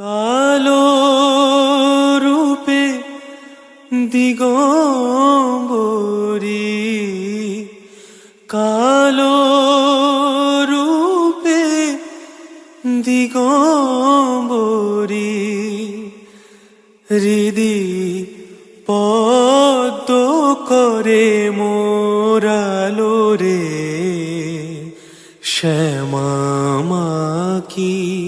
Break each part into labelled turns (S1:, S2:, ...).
S1: কালো রূপে দিগম্বরী কালো রূপে দিগম্বরী হৃদি পদ্ম করে মোরালো রে শ্যামা কি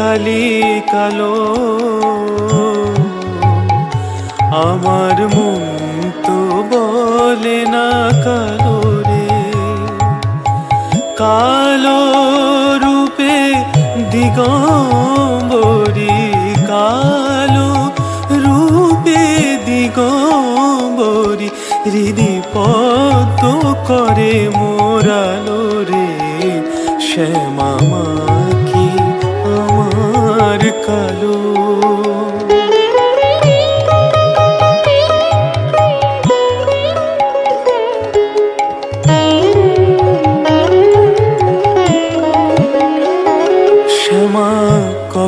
S1: কালি কালো। আমার মন তো বলে না কালো রে। কালো রূপে দিগম্বরী, কালো রূপে দিগম্বরী হৃদি পদ্ম করে মোরালো রে। শ্যামা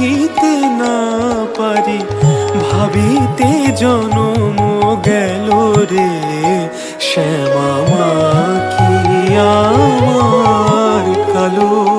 S1: বুঝিতে না পারি ভাবিতে জনম গেল রে শ্যামা